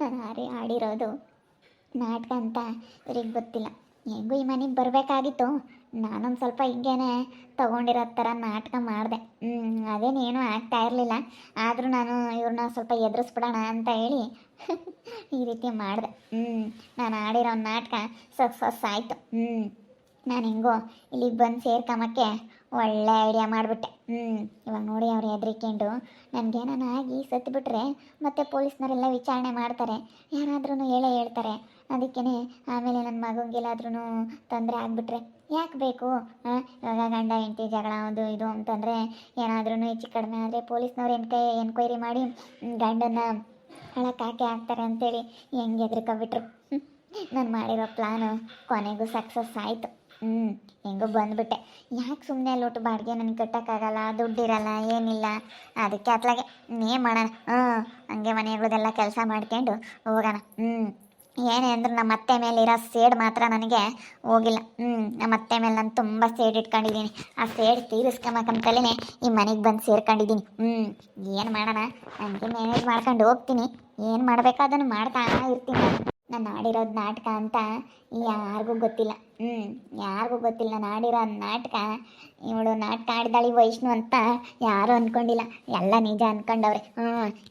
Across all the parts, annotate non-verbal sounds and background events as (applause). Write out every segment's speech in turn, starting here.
ಹಾರಿ ಆಡಿರೋದು ನಾಟಕ ಅಂತ ಇವ್ರಿಗೆ ಗೊತ್ತಿಲ್ಲ. ಹೆಂಗೂ ಈ ಮನೆಗೆ ಬರಬೇಕಾಗಿತ್ತು. ನಾನೊಂದು ಸ್ವಲ್ಪ ಹಿಂಗೇನೆ ತೊಗೊಂಡಿರೋ ಥರ ನಾಟಕ ಮಾಡಿದೆ. ಅದೇನೇನು ಆಗ್ತಾ ಇರಲಿಲ್ಲ. ಆದರೂ ನಾನು ಇವ್ರನ್ನ ಸ್ವಲ್ಪ ಎದುರಿಸ್ಬಿಡೋಣ ಅಂತ ಹೇಳಿ ಈ ರೀತಿ ಮಾಡಿದೆ. ಹ್ಞೂ ನಾನು ಆಡಿರೋ ನಾಟಕ ಸಕ್ಸಸ್ ಆಯಿತು. ಹ್ಞೂ ನಾನು ಹೆಂಗೋ ಇಲ್ಲಿಗೆ ಬಂದು ಸೇರ್ಕೊಂಬಕ್ಕೆ ಒಳ್ಳೆ ಐಡಿಯಾ ಮಾಡಿಬಿಟ್ಟೆ. ಹ್ಞೂ ಇವಾಗ ನೋಡಿ ಅವ್ರು ಹೆದರಿಕೊಂಡು ನನಗೇನಾನ ಆಗಿ ಸತ್ತುಬಿಟ್ರೆ ಮತ್ತೆ ಪೊಲೀಸ್ನವರೆಲ್ಲ ವಿಚಾರಣೆ ಮಾಡ್ತಾರೆ. ಯಾರಾದ್ರೂ ಹೇಳೇ ಹೇಳ್ತಾರೆ. ಅದಕ್ಕೇ ಆಮೇಲೆ ನನ್ನ ಮಗಂಗೆಲ್ಲಾದ್ರೂ ತೊಂದರೆ ಆಗಿಬಿಟ್ರೆ. ಯಾಕೆ ಬೇಕು? ಇವಾಗ ಗಂಡ ಹೆಂಡತಿ ಜಗಳ ಅದು ಇದು ಅಂತಂದರೆ ಏನಾದ್ರೂ ಹೆಚ್ಚು ಕಡಿಮೆ ಆದರೆ ಪೊಲೀಸ್ನವ್ರು ಎನ್ಕೈ ಎನ್ಕ್ವೈರಿ ಮಾಡಿ ಗಂಡನ ಗಂಡನ್ನ ಒಳಕ್ಕೆ ಹಾಕಿ ಹಾಕ್ತಾರೆ ಅಂತೇಳಿ ಹೆಂಗೆ ಹೆದ್ರಿಕೊಂಡ್ಬಿಟ್ರು ನಾನು ಮಾಡಿರೋ ಪ್ಲಾನು ಕೊನೆಗೂ ಸಕ್ಸಸ್ ಆಯಿತು. ಹ್ಞೂ ಹೆಂಗೋ ಬಂದುಬಿಟ್ಟೆ. ಯಾಕೆ ಸುಮ್ಮನೆ ಲೋಟು ಬಾಡಿಗೆ ನನಗೆ ಕಟ್ಟೋಕ್ಕಾಗಲ್ಲ, ದುಡ್ಡಿರಲ್ಲ, ಏನಿಲ್ಲ. ಅದಕ್ಕೆ ಅತ್ಲಾಗೆ, ನೀ ಮಾಡೋಣ. ಹ್ಞೂ, ಹಂಗೆ ಮನೆಗಳದೆಲ್ಲ ಕೆಲಸ ಮಾಡ್ಕೊಂಡು ಹೋಗೋಣ. ಹ್ಞೂ, ಏನೇ ಅಂದ್ರೂ ನಮ್ಮ ಅತ್ತೆ ಮೇಲೆ ಇರೋ ಸೇಡ್ ಮಾತ್ರ ನನಗೆ ಹೋಗಿಲ್ಲ. ಹ್ಞೂ, ನಮ್ಮ ಅತ್ತೆ ಮೇಲೆ ನಾನು ತುಂಬ ಸೇಡ್ ಇಟ್ಕೊಂಡಿದ್ದೀನಿ. ಆ ಸೇಡ್ ತೀರಿಸ್ಕೊಂಬಕಂತಲೇ ಈ ಮನೆಗೆ ಬಂದು ಸೇರ್ಕೊಂಡಿದ್ದೀನಿ. ಹ್ಞೂ, ಏನು ಮಾಡೋಣ? ನನಗೆ ಮ್ಯಾನೇಜ್ ಮಾಡ್ಕೊಂಡು ಹೋಗ್ತೀನಿ. ಏನು ಮಾಡಬೇಕಾದನ್ನು ಮಾಡ್ತಾ ಇರ್ತೀನಿ. ನಾನು ಆಡಿರೋದು ನಾಟಕ ಅಂತ ಯಾರಿಗೂ ಗೊತ್ತಿಲ್ಲ. ಹ್ಞೂ ಯಾರಿಗೂ ಗೊತ್ತಿಲ್ಲ ನಾನು ಆಡಿರೋ ನಾಟಕ. ಇವಳು ನಾಟಕ ಆಡಿದಾಳಿ ವೈಷ್ಣು ಅಂತ ಯಾರೂ ಅಂದ್ಕೊಂಡಿಲ್ಲ ಎಲ್ಲ ನಿಜ ಅಂದ್ಕೊಂಡವ್ರೆ ಹ್ಞೂ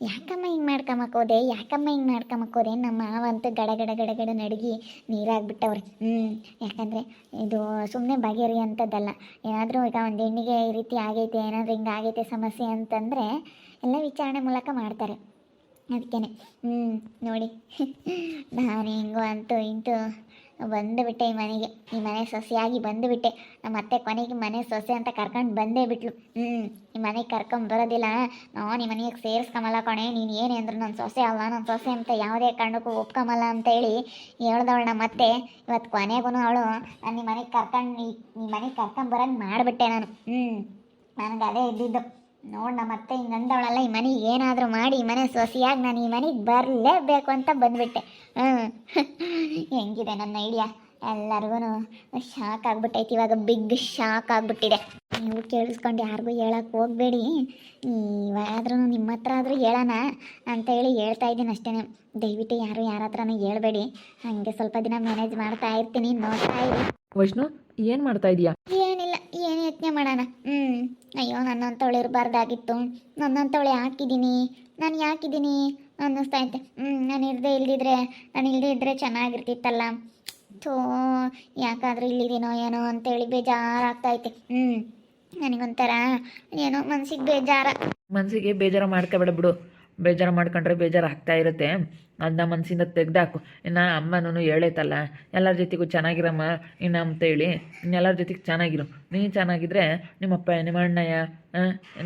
ಯಾಕಮ್ಮ ಹಿಂಗೆ ಮಾಡ್ಕೊಂಬಕ್ಕೋದೆ ಯಾಕಮ್ಮ ಹಿಂಗೆ ಮಾಡ್ಕೊಂಬಕ್ಕೋದೆ ನಮ್ಮ ಮಾವ ಅಂತೂ ಗಡ ಗಡ ಗಡ ಗಡ ನಡುಗಿ ನೀರಾಗ್ಬಿಟ್ಟವ್ರೆ. ಹ್ಞೂ ಯಾಕಂದರೆ ಇದು ಸುಮ್ಮನೆ ಬಗೆಹರಿ ಅಂಥದ್ದಲ್ಲ ಏನಾದರೂ ಈಗ ಒಂದು ಹೆಣ್ಣಿಗೆ ಈ ರೀತಿ ಆಗೈತೆ, ಏನಾದರೂ ಹಿಂಗೆ ಆಗೈತೆ ಸಮಸ್ಯೆ ಅಂತಂದರೆ ಎಲ್ಲ ವಿಚಾರಣೆ ಮೂಲಕ ಮಾಡ್ತಾರೆ. ಅದಕ್ಕೇ ಹ್ಞೂ ನೋಡಿ. (laughs) ನಾನು ಹೆಂಗೋ ಅಂತೂ ಇಂತೂ ಬಂದುಬಿಟ್ಟೆ ಈ ಮನೆಗೆ. ಈ ಮನೆ ಸೊಸೆಯಾಗಿ ಬಂದುಬಿಟ್ಟೆ ನಮ್ಮ ಅತ್ತೆ ಕೊನೆಗೆ ಮನೆ ಸೊಸೆ ಅಂತ ಕರ್ಕೊಂಡು ಬಂದೇ ಬಿಟ್ಲು. ಹ್ಞೂ ಈ ಮನೆಗೆ ಕರ್ಕೊಂಡು ಬರೋದಿಲ್ಲ. ನಾನು ಈ ಮನೆಗೆ ಸೇರಿಸ್ಕೊಂಬಲ್ಲ ಕೊಣೆ. ನೀನು ಏನೇ ಅಂದ್ರು ನನ್ನ ಸೊಸೆ ಅಲ್ಲ ನನ್ನ ಸೊಸೆ ಅಂತ ಯಾವುದೇ ಕಾರಣಕ್ಕೂ ಒಪ್ಕೊಮಲ್ಲ ಅಂತೇಳಿ ಹೇಳ್ದವಳು ನಮ್ಮ ಅತ್ತೆ. ಇವತ್ತು ಕೊನೆಗೂ ಅವಳು ನಾನು ಮನೆಗೆ ಕರ್ಕೊಂಡು ಈ ಮನೆಗೆ ಕರ್ಕೊಂಡು ಬರೋಂಗೆ ಮಾಡಿಬಿಟ್ಟೆ ನಾನು. ಹ್ಞೂ ನನಗೆ ಅದೇ ಇದ್ದಿದ್ದು. ನೋಡು ನಮ್ಮ ಅತ್ತೆ ಹಿಂಗೆ ಅಂದವಳಲ್ಲ ಈ ಮನೆಗೆ ಏನಾದರೂ ಮಾಡಿ, ಈ ಮನೆ ಸೊಸೆಯಾಗಿ ನಾನು ಈ ಮನೆಗೆ ಬರಲೇಬೇಕು ಅಂತ ಬಂದುಬಿಟ್ಟೆ. ಹ್ಞೂ ಹೆಂಗಿದೆ ನನ್ನ ಐಡಿಯಾ? ಎಲ್ಲರಿಗೂ ಶಾಕ್ ಆಗ್ಬಿಟ್ಟೈತಿ, ಇವಾಗ ಬಿಗ್ ಶಾಕ್ ಆಗಿಬಿಟ್ಟಿದೆ. ನೀವು ಕೇಳಿಸ್ಕೊಂಡು ಯಾರಿಗೂ ಹೇಳಕ್ಕೆ ಹೋಗಬೇಡಿ. ಇವಾಗಾದ್ರೂ ನಿಮ್ಮ ಹತ್ರ ಆದರೂ ಹೇಳೋಣ ಅಂತ ಹೇಳಿ ಹೇಳ್ತಾ ಇದ್ದೀನಿ ಅಷ್ಟೇ ದಯವಿಟ್ಟು ಯಾರು ಯಾರ ಹತ್ರನೂ ಹೇಳ್ಬೇಡಿ. ಹಾಗೆ ಸ್ವಲ್ಪ ದಿನ ಮ್ಯಾನೇಜ್ ಮಾಡ್ತಾ ಇರ್ತೀನಿ, ನೋಡ್ತಾ ಇರಿ. ವೈಷ್ಣು, ಏನು ಮಾಡ್ತಾ ಇದೀಯಾ? ಯತ್ನೆ ಮಾಡೋಣ. ಹ್ಞೂ ಅಯ್ಯೋ, ನನ್ನಂತವಳು ಇರಬಾರ್ದಾಗಿತ್ತು. ನನ್ನಂತವಳೆ ಹಾಕಿದ್ದೀನಿ. ನಾನು ಯಾಕಿದ್ದೀನಿ ಅನ್ನಿಸ್ತಾ ಐತೆ ಹ್ಞೂ ನಾನು ಇರದೇ ಇಲ್ದಿದ್ರೆ, ನಾನು ಇಲ್ಲದೇ ಇದ್ದರೆ ಚೆನ್ನಾಗಿರ್ತಿತ್ತಲ್ಲ. ಥೋ, ಯಾಕಾದರೂ ಇಲ್ಲಿದ್ದೀನೋ ಏನೋ ಅಂತೇಳಿ ಬೇಜಾರಾಗ್ತೈತೆ ಹ್ಞೂ ನನಗೊಂಥರ ಏನೋ ಮನ್ಸಿಗೆ ಬೇಜಾರ. ಮನಸ್ಸಿಗೆ ಬೇಜಾರು ಮಾಡ್ಕೋಬೇಡ ಬಿಡು. ಬೇಜಾರು ಮಾಡ್ಕೊಂಡ್ರೆ ಬೇಜಾರು ಆಗ್ತಾ ಇರುತ್ತೆ. ಅದನ್ನ ಮನಸ್ಸಿಂದ ತೆಗ್ದಾಕು. ಇನ್ನು ಅಮ್ಮನೂ ಹೇಳೈತಲ್ಲ, ಎಲ್ಲರ ಜೊತೆಗೂ ಚೆನ್ನಾಗಿರಮ್ಮ, ಇನ್ನು ಅಂತೇಳಿ ಎಲ್ಲರ ಜೊತೆಗೆ ಚೆನ್ನಾಗಿರು. ನೀನು ಚೆನ್ನಾಗಿದ್ರೆ ನಿಮ್ಮಪ್ಪ ನಿಮ್ಮ ಅಣ್ಣಯ್ಯ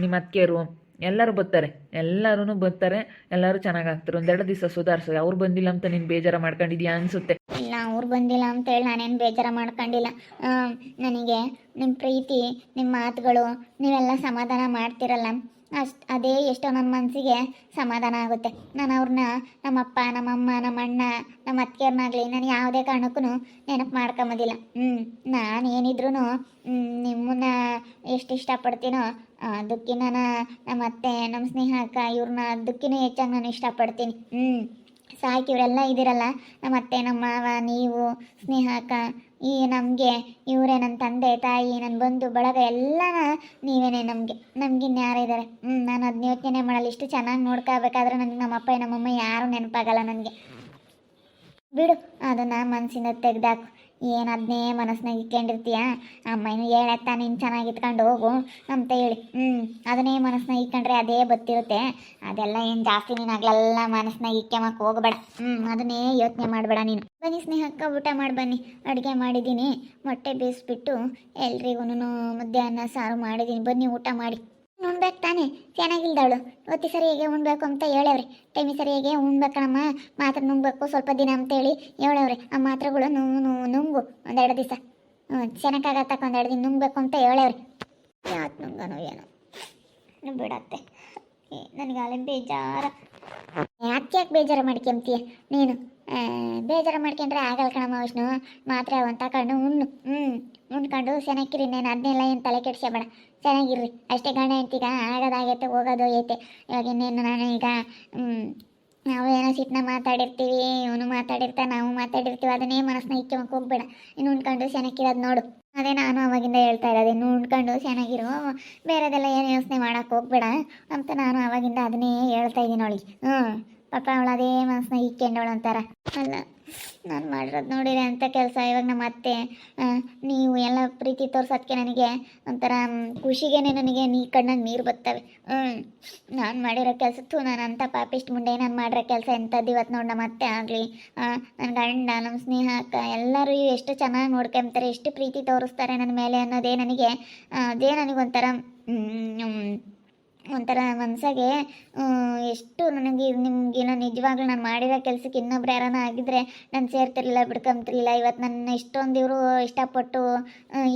ನಿಮ್ಮ ಅತ್ತಿಗೆರು ಎಲ್ಲರೂ ಬರ್ತಾರೆ. ಎಲ್ಲರೂ ಬರ್ತಾರೆ. ಎಲ್ಲರೂ ಚೆನ್ನಾಗಾಗ್ತಾರೆ ಒಂದೆರಡು ದಿವಸ ಸುಧಾರಿಸೋದು. ಅವ್ರು ಬಂದಿಲ್ಲ ಅಂತ ನೀನು ಬೇಜಾರು ಮಾಡ್ಕೊಂಡಿದ್ಯಾ ಅನ್ಸುತ್ತೆ. ಇಲ್ಲ, ಅವ್ರು ಬಂದಿಲ್ಲ ಅಂತೇಳಿ ನಾನೇನು ಬೇಜಾರ ಮಾಡ್ಕೊಂಡಿಲ್ಲ. ನನಗೆ ನಿಮ್ಮ ಪ್ರೀತಿ ನಿಮ್ಮ ಮಾತುಗಳು, ನೀವೆಲ್ಲ ಸಮಾಧಾನ ಮಾಡ್ತಿರಲ್ಲ. ಅಷ್ಟು, ಅದೇ ಎಷ್ಟೋ ನನ್ನ ಮನಸ್ಸಿಗೆ ಸಮಾಧಾನ ಆಗುತ್ತೆ. ನಾನು ಅವ್ರನ್ನ ನಮ್ಮಪ್ಪ, ನಮ್ಮಮ್ಮ ನಮ್ಮ ಅಣ್ಣ ನಮ್ಮ ಅತ್ತಿಗೆಯವ್ರನ್ನಾಗಲಿ ನಾನು ಯಾವುದೇ ಕಾರಣಕ್ಕೂ ನೆನಪು ಮಾಡ್ಕೊಂಬೋದಿಲ್ಲ. ಹ್ಞೂ ನಾನು ಏನಿದ್ರೂ ನಿಮ್ಮನ್ನ ಎಷ್ಟು ಇಷ್ಟಪಡ್ತೀನೋ ಅದಕ್ಕಿಂತ ನಮ್ಮ ಅತ್ತೆ, ನಮ್ಮ ಸ್ನೇಹ ಅಕ್ಕ, ಇವ್ರನ್ನ ಅದಕ್ಕಿಂತ ಹೆಚ್ಚಾಗಿ ನಾನು ಇಷ್ಟಪಡ್ತೀನಿ. ಹ್ಞೂ ಸಾಕು ಇವರೆಲ್ಲ ಇದ್ದೀರಲ್ಲ ನಮ್ಮ ಅತ್ತೆ, ನಮ್ಮ ಮಾವ, ನೀವು, ಸ್ನೇಹ ಅಕ್ಕ, ಈ ನಮಗೆ, ಇವರೇ ನನ್ನ ತಂದೆ, ತಾಯಿ ನನ್ನ ಬಂಧು, ಬಳಗ ಎಲ್ಲ ನೀವೇನೆ ನಮಗೆ. ನಮ್ಗಿನ್ನ ಯಾರು ಇದ್ದಾರೆ ಹ್ಞೂ ನಾನು ಅದನ್ನ ಯೋಚನೆ ಮಾಡಲ್ಲ. ಇಷ್ಟು ಚೆನ್ನಾಗಿ ನೋಡ್ಕೋಬೇಕಾದ್ರೆ ನನಗೆ ನಮ್ಮ ಅಪ್ಪ ನಮ್ಮಮ್ಮ ಯಾರೂ ನೆನಪಾಗಲ್ಲ ನನಗೆ. ಬಿಡು, ಅದನ್ನು ಮನಸ್ಸಿಂದ ತೆಗ್ದಾಕು. ಏನು ಅದನ್ನೇ ಮನಸ್ಸಿನಾಗ ಇಟ್ಕೊಂಡಿರ್ತೀಯ ಅಮ್ಮನ ಹೇಳತ್ತ, ನೀನು ಚೆನ್ನಾಗಿ ಇಟ್ಕೊಂಡು ಹೋಗು ಅಂತ ಹೇಳಿ. ಹ್ಞೂ ಅದನ್ನೇ ಮನಸ್ಸಿನಾಗ ಇಟ್ಕೊಂಡ್ರೆ ಅದೇ ಬತ್ತಿರುತ್ತೆ. ಅದೆಲ್ಲ ಏನು ಜಾಸ್ತಿ ನೀನು ಆಗ್ಲೆಲ್ಲ ಮನಸ್ಸಿನಾಗ ಇಕ್ಕೆಮಕ್ಕೆ ಹೋಗಬೇಡ. ಹ್ಞೂ ಅದನ್ನೇ ಯೋಚನೆ ಮಾಡಬೇಡ ನೀನು. ಬನ್ನಿ ಸ್ನೇಹಕ್ಕ, ಊಟ ಮಾಡಿ ಬನ್ನಿ. ಅಡುಗೆ ಮಾಡಿದ್ದೀನಿ. ಮೊಟ್ಟೆ ಬೇಯಿಸ್ಬಿಟ್ಟು ಎಲ್ರಿಗೂ ಮುದ್ದೆ ಸಾರು ಮಾಡಿದ್ದೀನಿ. ಬನ್ನಿ ಊಟ ಮಾಡಿ. ಉಣ್ಬೇಕು ತಾನೆ. ಚೆನ್ನಾಗಿಲ್ದವಳು ಒತ್ತಿ ಹೇಗೆ ಉಣ್ಬೇಕು ಅಂತ ಹೇಳವ್ರೆ. ಟೈಮಿ ಹೇಗೆ ಉಣ್ಬೇಕಣಮ್ಮ ಮಾತ್ರ ನುಂಗ್ಬೇಕು, ಸ್ವಲ್ಪ ದಿನ ಅಂತೇಳಿ ಹೇಳವ್ರೆ. ಆ ಮಾತ್ರೆಗಳು ನುಂಗು. ಒಂದೆರಡು ದಿವಸ. ಹ್ಞೂ ಚೆನ್ನಾಗಾಗತ್ತಕ್ಕ ಒಂದೆರಡು ದಿನ ನುಂಗ್ಬೇಕು ಅಂತ ಹೇಳವ್ರೆ. ಯಾಕೆ ನುಂಗನೋ ಏನೋ. ಬಿಡತ್ತೆ. ನನಗೆ ಅಲ್ಲಿ ಬೇಜಾರ ಯಾಕೆ ಯಾಕೆ ಬೇಜಾರು ಮಾಡ್ಕೊಂತೀಯ ನೀನು. ಬೇಜಾರು ಮಾಡ್ಕೊಂಡ್ರೆ ಆಗಲ್ಲ ಕಣಮ್ಮ ವಿಷ್ಣು. ಮಾತ್ರೆ ಒಂದು ತಗೊಂಡು ಉಣ್ಣು. ಹ್ಞೂ ಉಣ್ಕೊಂಡು ಚೆನ್ನಾಗಿರಿ ನೀನು ಅದನ್ನೆಲ್ಲ ಏನು ತಲೆ ಕೆಡಿಸ್ಕೊಬೇಡ. ಚೆನ್ನಾಗಿರ್ರಿ ಅಷ್ಟೇ ಗಂಡ ಅಂತೀಗ ಆಗೋದಾಗೈತೆ ಹೋಗೋದು ಐತೆ ಇವಾಗ ಇನ್ನೇನು ನಾನು ಈಗ ನಾವು ಏನೋ ಸಿಟ್ಟನ್ನ ಮಾತಾಡಿರ್ತೀವಿ, ಇವನು ಮಾತಾಡಿರ್ತಾ ನಾವು ಮಾತಾಡಿರ್ತೀವಿ, ಅದನ್ನೇ ಮನಸ್ಸನ್ನ ಇಕ್ಕೊಂಬಕ್ಕೆ ಹೋಗ್ಬೇಡ. ಇನ್ನು ಉಣ್ಕೊಂಡು ಚೆನ್ನಾಗಿರೋದು ನೋಡು. ಅದೇ ನಾನು ಅವಾಗಿಂದ ಹೇಳ್ತಾ ಇರೋದು, ಇನ್ನು ಉಂಡ್ಕೊಂಡು ಚೆನ್ನಾಗಿರು, ಬೇರೆದೆಲ್ಲ ಏನು ಯೋಚನೆ ಮಾಡೋಕೆ ಹೋಗ್ಬೇಡ ಅಂತ ನಾನು ಅವಾಗಿಂದ ಅದನ್ನೇ ಹೇಳ್ತಾ ಇದ್ದೀನಿ ಅವಳಿಗೆ ಹ್ಞೂ ಪಾಪ ಅವಳು ಅದೇ ಮನಸ್ಸನ್ನ ಇಕ್ಕೊಂಡವಳು ಅಂತಾರ. ಅಲ್ಲ. ನಾನು ಮಾಡಿರೋದು ನೋಡಿರಿ ಅಂತ ಕೆಲಸ. ಇವಾಗ ನಮ್ಮ ಅತ್ತೆ ನೀವು ಎಲ್ಲ ಪ್ರೀತಿ ತೋರ್ಸೋದಕ್ಕೆ ನನಗೆ ಒಂಥರ ಖುಷಿಗೇನೆ ನನಗೆ ನೀ ಕಣ್ಣಾಗ ನೀರು ಬರ್ತವೆ ಹ್ಞೂ ನಾನು ಮಾಡಿರೋ ಕೆಲಸತ್ತು ನಾನು ಅಂತ ಪಾಪಿಸ್ಟ್ ಮುಂಡೆ ನಾನು ಮಾಡಿರೋ ಕೆಲಸ ಎಂಥದ್ದು ಇವತ್ತು ನೋಡಿ ನಮ್ಮ ಅತ್ತೆ ಆಗಲಿ. ನನ್ನ ಗಂಡ ನಮ್ಮ ಸ್ನೇಹ, ಅಕ್ಕ ಎಲ್ಲರೂ ಎಷ್ಟು ಚೆನ್ನಾಗಿ ನೋಡ್ಕೊಂತಾರೆ, ಎಷ್ಟು ಪ್ರೀತಿ ತೋರಿಸ್ತಾರೆ ನನ್ನ ಮೇಲೆ ಅನ್ನೋದೇ ನನಗೆ ಅದೇ ನನಗೊಂಥರ ಒಂಥರ ಮನಸ್ಸಾಗೆ ಎಷ್ಟು ನನಗೆ ನಿಮ್ಗೇನೋ ನಿಜವಾಗ್ಲೂ ನಾನು ಮಾಡಿರೋ ಕೆಲಸಕ್ಕೆ ಇನ್ನೊಬ್ರು ಯಾರನ್ನ ಆಗಿದ್ರೆ ನಾನು ಸೇರ್ತಿರ್ಲಿಲ್ಲ, ಬಿಡ್ಕೊಂತಿರ್ಲಿಲ್ಲ. ಇವತ್ತು ನನ್ನ ಇಷ್ಟೊಂದು ಇವರು ಇಷ್ಟಪಟ್ಟು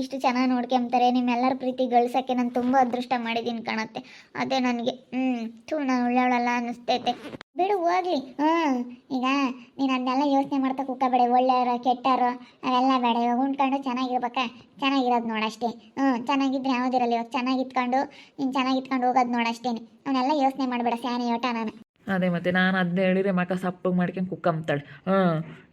ಇಷ್ಟು ಚೆನ್ನಾಗಿ ನೋಡ್ಕೊಂತಾರೆ. ನಿಮ್ಮೆಲ್ಲರ ಪ್ರೀತಿ ಗಳಿಸೋಕ್ಕೆ ನಾನು ತುಂಬ ಅದೃಷ್ಟ ಮಾಡಿದ್ದೀನಿ ಕಾಣುತ್ತೆ. ಅದೇ ನನಗೆ. ಹ್ಞೂ ಥೂ ನಾನು ಒಳ್ಳೆಯವಳಲ್ಲ ಅನ್ನಿಸ್ತೈತೆ. ಬಿಡು, ಹೋಗ್ಲಿ. ಹ್ಞೂ ಈಗ ನೀನು ಅದನ್ನೆಲ್ಲ ಯೋಚನೆ ಮಾಡ್ತಾ ಕೂಕಬೇಡ ಒಳ್ಳೆಯವರು, ಕೆಟ್ಟವರು, ಅವೆಲ್ಲ ಬೇಡ. ಇವಾಗ ಉಂಡ್ಕೊಂಡು ಚೆನ್ನಾಗಿರ್ಬೇಕ. ಚೆನ್ನಾಗಿರೋದು ನೋಡಷ್ಟೇ. ಹ್ಞೂ ಚೆನ್ನಾಗಿದ್ರೆ ಯಾವುದಿರಲ್ಲ ಇವಾಗ ಚೆನ್ನಾಗಿತ್ಕೊಂಡು ನೀನು ಚೆನ್ನಾಗಿತ್ಕೊಂಡು ಹೋಗೋದು ನೋಡಷ್ಟೇನೆ ಅವನ್ನೆಲ್ಲ ಯೋಚನೆ ಮಾಡಬೇಡ, ಸ್ಯಾನಿ ಯೋಟ ನಾನು. ಅದೇ ಮತ್ತೆ ನಾನು ಅದನ್ನ ಹೇಳಿದ್ರೆ ಮಕ ಸಪ್ಪಗೆ ಮಾಡ್ಕೊಂಡು ಕುಕ್ಕಂಬ್ತಾಳೆ. ಹ್ಞೂ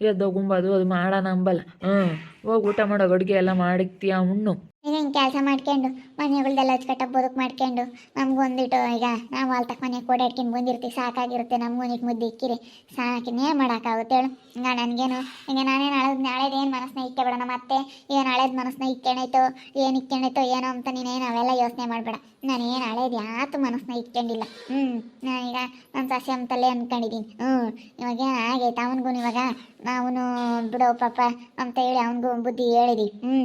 ಎದ್ದೋಗುಂಬದು ಅದು ಮಾಡೋಣ ಅಂಬಲ್ಲ ಹ್ಞೂ ಹೋಗಿ ಊಟ ಮಾಡೋ ಅಡುಗೆ ಎಲ್ಲ ಮಾಡಿಕ್ತೀಯ ಹುಣ್ಣು? ಏನೇನು ಹಿಂಗೆ ಕೆಲಸ ಮಾಡ್ಕೊಂಡು ಮನೆಗಳ್ದೆಲ್ಲ ಅಚ್ಚುಕಟ್ಟಾಗಿ ಬದುಕು ಮಾಡ್ಕೊಂಡು, ನಮ್ಗೆ ಒಂದಿಟ್ಟು ಈಗ ನಾವು ಅಲ್ತಕ್ಕ ಮನೆ ಕೂಡ ಓಡಾಡ್ಕೊಂಡು ಬಂದಿರ್ತೀವಿ ಸಾಕಾಗಿರುತ್ತೆ ನಮ್ಗೆ ಮುದ್ದೆ ಇಕ್ಕಿರಿ. ಸಾಕಿನೇ ಮಾಡೋಕ್ಕಾಗುತ್ತೆ ಹೇಳು? ಈಗ ನನಗೇನು, ಈಗ ನಾನೇ ನಾಳೆ ನಾಳೆದು ಏನು ಮನಸ್ಸನ್ನ ಇಕ್ಕಬೇಡ ಅತ್ತೆ ಈಗ ನಾಳೆದು ಮನಸ್ಸನ್ನ ಇಕ್ಕೊಂಡೈತೋ ಏನು ಇಕ್ಕೊಂಡೈತು ಏನೋ ಅಂತ ನೀನೇನು ಅವೆಲ್ಲ ಯೋಚನೆ ಮಾಡಬೇಡ. ನಾನು ಏನು ಹಳೇದು ಯಾತು ಮನಸ್ಸನ್ನ ಇಟ್ಕೊಂಡಿಲ್ಲ ಹ್ಞೂ ನಾನೀಗ ನನ್ನ ಸಸ್ಯ ಅಂತಲೇ ಅಂದ್ಕೊಂಡಿದ್ದೀನಿ ಹ್ಞೂ ಇವಾಗ ಏನು ಆಗೈತೆ? ಅವನಿಗೂ ಇವಾಗ ಅವನು ಬಿಡೋ ಪಾಪ ಅಂತ ಹೇಳಿ ಅವನಿಗೂ ಬುದ್ಧಿ ಹೇಳಿದಿ. ಹ್ಞೂ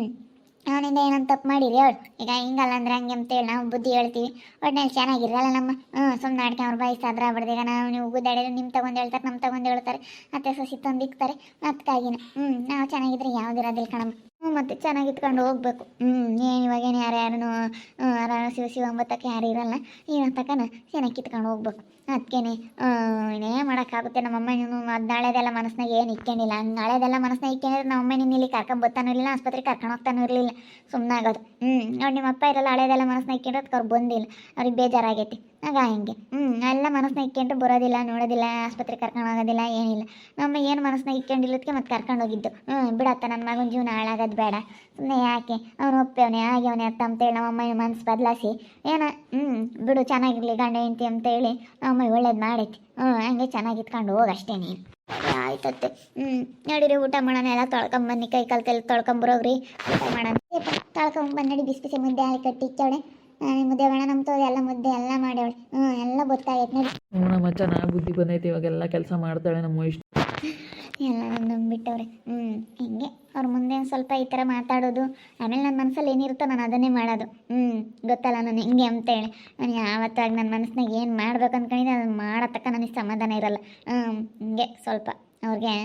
ಅವನಿಂದ ಏನಂತ ತಪ್ಪು ಮಾಡಿರಿ ಹೇಳು ಈಗ ಹಿಂಗಲ್ಲ ಅಂದ್ರೆ ಹಂಗೆ ಅಂತೇಳಿ ನಾವು ಬುದ್ಧಿ ಹೇಳ್ತೀವಿ. ಒಟ್ಟಿನಲ್ಲಿ ಚೆನ್ನಾಗಿರಲ್ಲ ನಮ್ಮ ಹ್ಞೂ ಸುಮ್ಮನೆ ಆಡ್ಕೆ ಅವ್ರು ಬಯಸಾದ್ರ ಆಗ್ಬಿಡ್ದೀಗ ನಾವು ನೀವು ಗುದ್ದಾಡಿದ್ರೆ ನಿಮ್ಮ ತಗೊಂಡು ಹೇಳ್ತಾರೆ ನಮ್ಮ ತಗೊಂಡು ಹೇಳ್ತಾರೆ. ಮತ್ತೆ ಸಸಿ ತಂದು ಇಕ್ತಾರೆ ಅದಕ್ಕಾಗಿನ ಹ್ಞೂ ನಾವು ಚೆನ್ನಾಗಿದ್ರೆ ಯಾವುದಿರೋದಿಲ್ಲ ಕಣಮ್ಮ. ಹ್ಞೂ ಮತ್ತೆ ಚೆನ್ನಾಗಿ ಇಟ್ಕೊಂಡು ಹೋಗ್ಬೇಕು. ಹ್ಞೂ ಏನು ಇವಾಗೇನು ಯಾರು ಯಾರನ್ನು ಯಾರು ಶಿವ ಶಿವ ಒಂಬತ್ತಕ್ಕೆ ಯಾರು ಇರಲ್ಲ. ಏನು ತಕನ ಚೆನ್ನಾಗಿ ಇಟ್ಕೊಂಡು ಹೋಗ್ಬೇಕು. ಅದಕ್ಕೇನೆ ಇನ್ನೇ ಮಾಡೋಕ್ಕಾಗುತ್ತೆ. ನಮ್ಮಮ್ಮ ನೀನು ಅದು ನಾಳೆದೆಲ್ಲ ಮನಸ್ನಾಗ ಏನು ಇಕ್ಕೊಂಡಿಲ್ಲ ಹಂಗೆ ನಾಳೆದೆಲ್ಲ ಮನಸ್ನಾಗ ಇಕ್ಕೊಂಡಿದ್ರೆ ನಮ್ಮಮ್ಮ ನಿನ್ನ ಇಲ್ಲಿ ಕರ್ಕೊಂಡ್ ಬರ್ತಾನೂ ಇರಲಿಲ್ಲ, ಆಸ್ಪತ್ರೆಗೆ ಕರ್ಕೊಂಡು ಹೋಗ್ತಾನೂ ಇರಲಿಲ್ಲ. ಸುಮ್ಮನೆ ಆಗೋದು ಹ್ಞೂ ನೋಡಿ ನಿಮ್ಮ ಅಪ್ಪ ಇರಲ್ಲ ಹಳೆದೆಲ್ಲ ಮನಸ್ನಾಗ ಇಕ್ಕೊಂಡ್ರೆ ಅವ್ರು ಬಂದಿಲ್ಲ. ಅವ್ರಿಗೆ ಬೇಜಾರಾಗೈತಿ. ಆಗ ಹಿಂಗೆ. ಹ್ಞೂ ಎಲ್ಲ ಮನಸ್ಸನ್ನ ಇಕ್ಕೊಂಡು ಬರೋದಿಲ್ಲ, ನೋಡೋದಿಲ್ಲ, ಆಸ್ಪತ್ರೆಗೆ ಕರ್ಕೊಂಡು ಹೋಗೋದಿಲ್ಲ, ಏನಿಲ್ಲ. ನಮ್ಮ ಏನು ಮನಸ್ನಾಗ ಇಕ್ಕೊಂಡಿಲ್ಲದಕ್ಕೆ ಮತ್ತೆ ಕರ್ಕೊಂಡು ಹೋಗಿದ್ದು. ಹ್ಞೂ ಬಿಡತ್ತ ನನ್ನ ಮಗನ ಜೀವನ ಹಾಳಾಗೋದು ಬೇಡ. ಸುಮ್ಮನೆ ಯಾಕೆ? ಅವನು ಹಾಗೆ ಅವನೇ ಅತ್ತ ಅಂತೇಳಿ ಅಮ್ಮನ ಮನಸ್ಸು ಬದಲಾಯಿಸಿ ಏನ? ಹ್ಞೂ ಬಿಡು, ಚೆನ್ನಾಗಿರಲಿ ಗಂಡ, ಹೆಂಡತಿ ಅಂತೇಳಿ ನಮ್ಮಮ್ಮ ಒಳ್ಳೇದು ಮಾಡೈತಿ ಹ್ಞೂ ಹಂಗೆ ಚೆನ್ನಾಗಿ ಇಟ್ಕೊಂಡು ಹೋಗಿ ಅಷ್ಟೇ ನೀನು. ಆಯ್ತತ್ತೆ ಹ್ಞೂ ನೋಡಿರಿ, ಊಟ ಮಾಡೋಣ, ಎಲ್ಲ ತೊಳ್ಕೊಂಬನ್ನಿ ಕೈ ಕಾಲು ತೊಳ್ಕೊಂಬರೋಗ್ರಿ ಊಟ ಮಾಡೋಣ. ತೊಳ್ಕೊಂಬಂದು ಬಿಸಿ ಬಿಸಿ, ಮುದ್ದೆ ಹಾಕಿ ಕಟ್ಟಿ ಇಚ್ಚವಳೆ ಮುದ್ದೆ ಬೇಡ ನಮ್ಮ ತೋದು ಎಲ್ಲ ಮುದ್ದೆ ಎಲ್ಲ ಮಾಡ್ಯವಳೆ ಹ್ಞೂ ಎಲ್ಲ ಗೊತ್ತಾಗೈತೆ ನೋಡಿ. ಹ್ಞೂ ನಮ್ಮ ಚೆನ್ನಾಗಿ ಬುದ್ಧಿ ಬಂದೈತೆ ಇವಾಗೆಲ್ಲ ಕೆಲಸ ಮಾಡ್ತಾಳೆ ನಮ್ಮ ಇಷ್ಟ. ಎಲ್ಲ ನಂಬಿಟ್ಟವ್ರೆ. ಹ್ಞೂ ಹಿಂಗೆ ಅವ್ರ ಮುಂದೆ ಒಂದು ಸ್ವಲ್ಪ ಈ ಥರ ಮಾತಾಡೋದು ಆಮೇಲೆ ನನ್ನ ಮನಸ್ಸಲ್ಲಿ ಏನಿರುತ್ತೋ ನಾನು ಅದನ್ನೇ ಮಾಡೋದು. ಹ್ಞೂ ಗೊತ್ತಲ್ಲ ನಾನು ಹಿಂಗೆ ಅಂತೇಳಿ ನಾನು ಯಾವತ್ತಾಗ ನನ್ನ ಮನಸ್ಸಿನಾಗ ಏನು ಮಾಡ್ಬೇಕು ಅಂದ್ಕೊಂಡಿದ್ದೆ ಅದನ್ನು ಮಾಡತಕ್ಕ ನನಗೆ ಸಮಾಧಾನ ಇರಲ್ಲ. ಹ್ಞೂ ಹಿಂಗೆ ಸ್ವಲ್ಪ ಅವ್ರಿಗೆ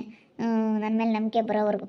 ನನ್ನ ಮೇಲೆ ನಂಬಿಕೆ ಬರೋವರೆಗೂ.